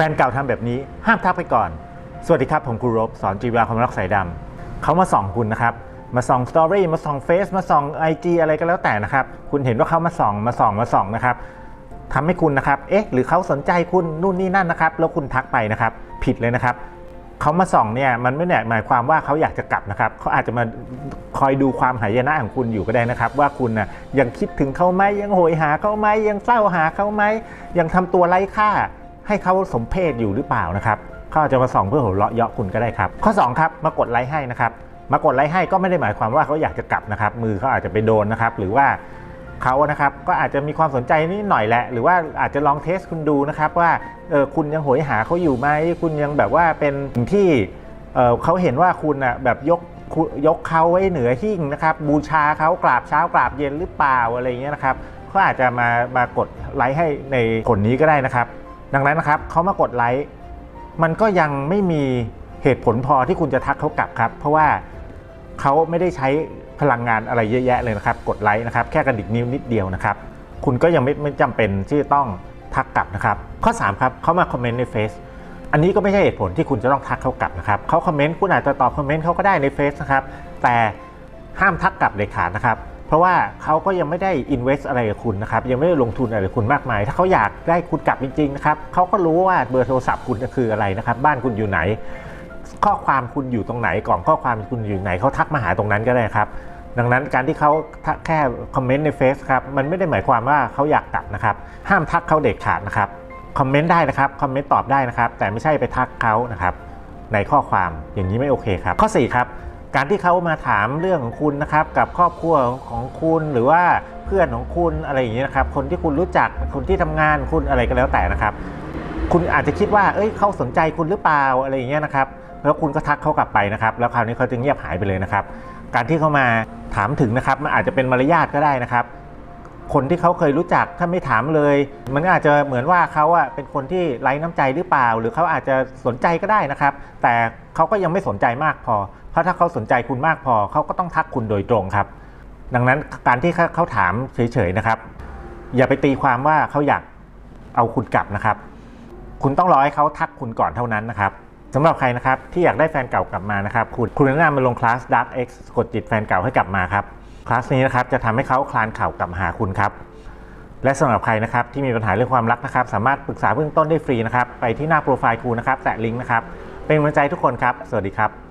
แฟนเก่าทำแบบนี้ห้ามทักไปก่อน สวัสดีครับ ผมครูรบสอนจีวาความรักสายดำเขามาส่องคุณนะครับ มาส่องสตอรี่มาส่องเฟซมาส่อง IG อะไรก็แล้วแต่นะครับ คุณเห็นว่าเขามาส่องมาส่องมาส่องนะครับทำให้คุณนะครับ เอ๊ะ หรือเขาสนใจคุณนู่นนี่นั่นนะครับ แล้วคุณทักไปนะครับ ผิดเลยนะครับเขามาส่องเนี่ยมันไม่ได้หมายความว่าเขาอยากจะกลับนะครับเขาอาจจะมาคอยดูความหายนะของคุณอยู่ก็ได้นะครับ ว่าคุณน่ะยังคิดถึงเขาไหมยังโหยหาเขาไหมยังเศร้าหาเขาไหมยังทำตัวไร้ค่า ให้เขาสมเพศอยู่หรือเปล่านะครับเขาอาจจะมาส่องเพื่อหัวเราะเยาะคุณก็ได้ครับ ข้อ 2 ครับ มากดไลค์ให้นะครับ มากดไลค์ให้ก็ไม่ได้หมายความว่าเขาอยากจะกลับนะครับ มือเขาอาจจะไปโดนนะครับ หรือว่าเขานะครับก็อาจจะมีความสนใจนิดหน่อยแหละ หรือว่าอาจจะลองเทสคุณดูนะครับว่าเออคุณยังโหยหาเขาอยู่ไหมคุณยังแบบว่าเป็นสิ่งที่เออเขาเห็นว่าคุณอะแบบยกยกเขาไว้เหนือหิ้งนะครับ บูชาเขากราบเช้ากราบเย็นหรือเปล่าอะไรเงี้ยนะครับเขาอาจจะมามากดไลค์ให้ในผลนี้ก็ได้นะครับ ดังนั้นนะครับเขามากดไลค์มันก็ยังไม่มีเหตุผลพอที่คุณจะทักเขากลับครับ เพราะว่าเขาไม่ได้ใช้พลังงานอะไรเยอะแยะเลยนะครับ กดไลค์นะครับ แค่กระดิกนิ้วนิดเดียวนะครับ คุณก็ยังไม่ไม่จำเป็นที่จะต้องทักกลับนะครับ ข้อ 3 ครับเขามาคอมเมนต์ในเฟซอันนี้ก็ไม่ใช่เหตุผลที่คุณจะต้องทักเขากลับนะครับเขาคอมเมนต์คุณอาจจะตอบคอมเมนต์เขาก็ได้ในเฟซนะครับ แต่ห้ามทักกลับเด็ดขาดนะครับ เพราะว่าเขาก็ยังไม่ได้ invest อะไรกับคุณนะครับยังไม่ได้ลงทุนอะไรกับคุณมากมาย ถ้าเขาอยากได้คุณกลับจริงๆนะครับเขาก็รู้ว่าเบอร์โทรศัพท์คุณคืออะไรนะครับบ้านคุณอยู่ไหน ข้อความคุณอยู่ตรงไหนกล่องข้อความคุณอยู่ไหนเขาทักมาหาตรงนั้นก็ได้ครับดังนั้นการที่เขาแค่คอมเมนต์ในเฟซครับมันไม่ได้หมายความว่าเขาอยากกลับนะครับห้ามทักเขาเด็ดขาดนะครับคอมเมนต์ได้นะครับคอมเมนต์ตอบได้นะครับ แต่ไม่ใช่ไปทักเขานะครับในข้อความอย่างนี้ไม่โอเคครับ ข้อ 4 ครับ การที่เขามาถามเรื่องของคุณนะครับ กับครอบครัวของคุณหรือว่าเพื่อนของคุณอะไรอย่างนี้นะครับ คนที่คุณรู้จักคนที่ทำงานคุณอะไรก็แล้วแต่นะครับ คุณอาจจะคิดว่า เอ้ยเขาสนใจคุณหรือเปล่าอะไรอย่างเงี้ยนะครับ แล้วคุณก็ทักเขากลับไปนะครับ แล้วคราวนี้เขาจะเงียบหายไปเลยนะครับ การที่เขามาถามถึงนะครับมันอาจจะเป็นมารยาทก็ได้นะครับ คนที่เขาเคยรู้จักถ้าไม่ถามเลย มันอาจจะเหมือนว่าเขาอะเป็นคนที่ไร้น้ำใจหรือเปล่า หรือเขาอาจจะสนใจก็ได้นะครับ แต่เขาก็ยังไม่สนใจมากพอ เพราะถ้าเขาสนใจคุณมากพอเขาก็ต้องทักคุณโดยตรงครับ ดังนั้นการที่เขาถามเฉยๆนะครับ อย่าไปตีความว่าเขาอยากเอาคุณกลับนะครับ คุณต้องรอให้เขาทักคุณก่อนเท่านั้นนะครับสำหรับใครนะครับที่อยากได้แฟนเก่ากลับมานะครับ คุณคุณแนะนำมาลงคลาส Dark X กดจิตแฟนเก่าให้กลับมาครับ คลาสนี้นะครับจะทำให้เขาคลานเข่ากลับหาคุณครับ และสำหรับใครนะครับที่มีปัญหาเรื่องความรักนะครับ สามารถปรึกษาเบื้องต้นได้ฟรีนะครับ ไปที่หน้าโปรไฟล์ครูนะครับแตะลิงก์นะครับ เป็นกำลังใจทุกคนครับ สวัสดีครับ